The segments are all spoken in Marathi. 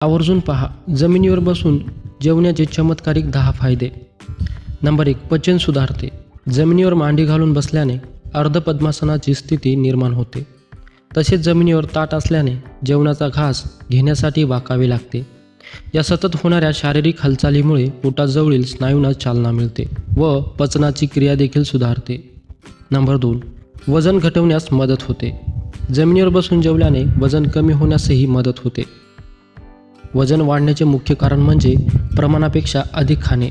आवर्जून पहा. जमिनीवर बसून जेवण्याचे चमत्कारिक दहा फायदे. नंबर एक पचन सुधारते. जमिनीवर मांडी घालून बसल्याने अर्धपद्मासनाची स्थिती निर्माण होते. तसेच जमिनीवर ताट असल्याने जेवणाचा घास घेण्यासाठी वाकावे लागते. या सतत होणाऱ्या शारीरिक हालचालीमुळे पोटाजवळील स्नायूंना चालना मिळते व पचनाची क्रिया देखील सुधारते. नंबर दोन वजन घटवण्यास मदत होते. जमिनीवर बसून जेवल्याने वजन कमी होण्यासही मदत होते. वजन वाढण्याचे मुख्य कारण म्हणजे प्रमाणापेक्षा अधिक खाणे.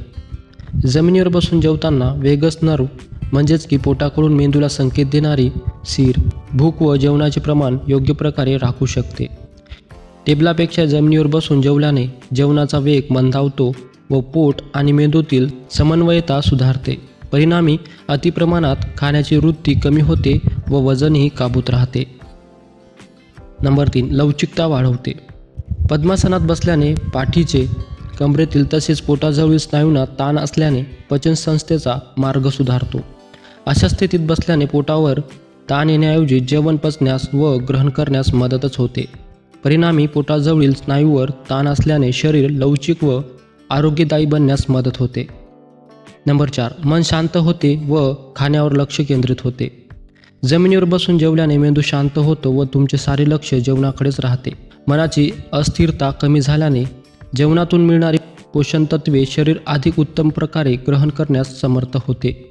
जमिनीवर बसून जेवताना वेगस नर्व म्हणजेच की पोटाकडून मेंदूला संकेत देणारी सीर भूक व जेवणाचे प्रमाण योग्य प्रकारे राखू शकते. टेबलापेक्षा जमिनीवर बसून जेवल्याने जेवणाचा वेग मंदावतो व पोट आणि मेंदूतील समन्वयता सुधारते. परिणामी अतिप्रमाणात खाण्याची वृत्ती कमी होते व वजनही काबूत राहते. नंबर तीन लवचिकता वाढवते. पद्मासनात बसल्याने पाठीचे कमरेतील तसेच पोटाजवळील स्नायूंना ताण असल्याने पचनसंस्थेचा मार्ग सुधारतो. अशा स्थितीत बसल्याने पोटावर ताण येण्याऐवजी जेवण पचण्यास व ग्रहण करण्यास मदतच होते. परिणामी पोटाजवळील स्नायूवर ताण असल्याने शरीर लवचिक व आरोग्यदायी बनण्यास मदत होते. नंबर चार मन शांत होते व खाण्यावर लक्ष केंद्रित होते. जमिनीवर बसून जेवल्याने मेंदू शांत होतो व तुमचे सारे लक्ष जेवणाकडेच राहते. मनाची अस्थिरता कमी झाल्याने जेवणातून मिळणारी पोषण तत्वे शरीर अधिक उत्तम प्रकारे ग्रहण करण्यास समर्थ होते.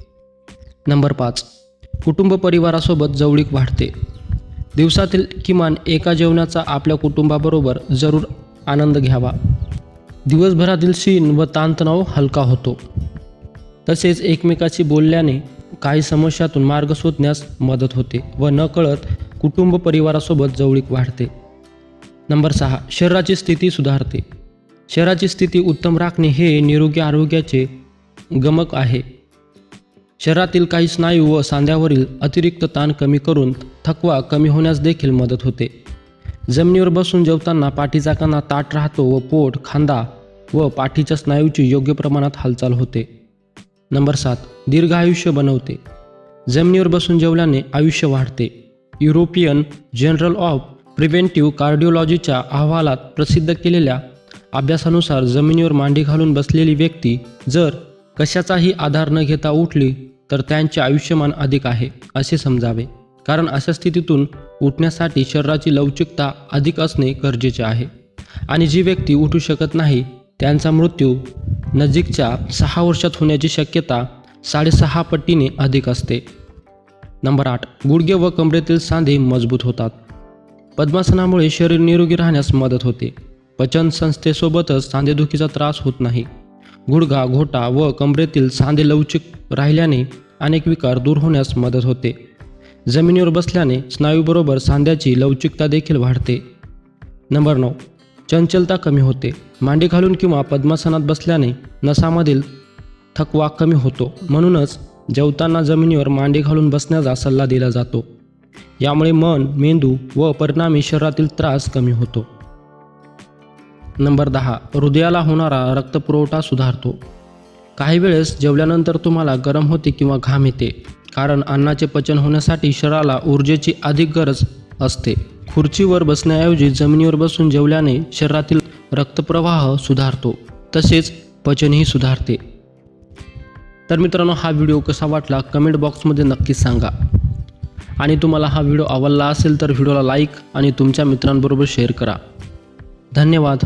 नंबर पाच. कुटुंब परिवारासोबत जवळीक वाढते. दिवसातील किमान एका जेवणाचा आपल्या कुटुंबाबरोबर जरूर आनंद घ्यावा. दिवसभरातील शीण व ताणतणाव हलका होतो. तसेच एकमेकाशी बोलल्याने काही समस्यातून मार्ग शोधण्यास मदत होते व नकळत कुटुंब परिवारासोबत जवळीक वाढते. नंबर सहा शरीराची स्थिती सुधारते. शरीराची स्थिती उत्तम राखणे हे निरोगी आरोग्याचे गमक आहे. शरीरातील काही स्नायू व सांध्यावरील अतिरिक्त ताण कमी करून थकवा कमी होण्यास देखील मदत होते. जमिनीवर बसून जेवताना पाठीचा कणा ताट राहतो व पोट खांदा व पाठीच्या स्नायूची योग्य प्रमाणात हालचाल होते. नंबर सात दीर्घ आयुष्य बनवते. जमिनीवर बसून जेवल्याने आयुष्य वाढते. युरोपियन जनरल ऑफ प्रिव्हेंटिव्ह कार्डिओलॉजीच्या अहवालात प्रसिद्ध केलेल्या अभ्यासानुसार जमिनीवर मांडी घालून बसलेली व्यक्ती जर कशाचाही आधार न घेता उठली तर त्यांचे आयुष्यमान अधिक आहे असे समजावे. कारण अशा स्थितीतून उठण्यासाठी शरीराची लवचिकता अधिक असणे गरजेचे आहे. आणि जी व्यक्ती उठू शकत नाही त्यांचा मृत्यू नजीकच्या सहा वर्षात होण्याची शक्यता साडेसहा पटीने अधिक असते. नंबर आठ. गुडघे व कमरेतील सांधे मजबूत होतात. पद्मासनामुळे शरीर निरोगी राहण्यास मदत होते. पचन संस्थेसोबतच सांधेदुखीचा त्रास होत नाही. गुडघा घोटा व कमरेतील सांधे लवचिक राहिल्याने अनेक विकार दूर होण्यास मदत होते. जमिनीवर बसल्याने स्नायूबरोबर सांध्याची लवचिकता देखील वाढते. नंबर नऊ. चंचलता कमी होते. मांडी घालून किंवा पद्मासनात बसल्याने नसामधील थकवा कमी होतो. म्हणूनच जेवताना जमिनीवर मांडी घालून बसण्याचा सल्ला दिला जातो. यामुळे मन मेंदू व परिणामी शरीरातील त्रास कमी होतो. नंबर दहा हृदयाला होणारा रक्तपुरवठा सुधारतो. काही वेळेस जेवल्यानंतर तुम्हाला गरम होते किंवा घाम येते कारण अन्नाचे पचन होण्यासाठी शरीराला ऊर्जेची अधिक गरज असते. खुर्चीवर बसण्याऐवजी जमिनीवर बसून जेवल्याने शरीरातील रक्तप्रवाह सुधारतो तसेच पचनही सुधारते. तर मित्रांनो हा व्हिडिओ कसा वाटला कमेंट बॉक्समध्ये नक्कीच सांगा. आणि तुम्हाला हा व्हिडिओ आवडला असेल तर व्हिडिओला लाईक आणि तुमच्या मित्रांबरोबर शेअर करा. धन्यवाद.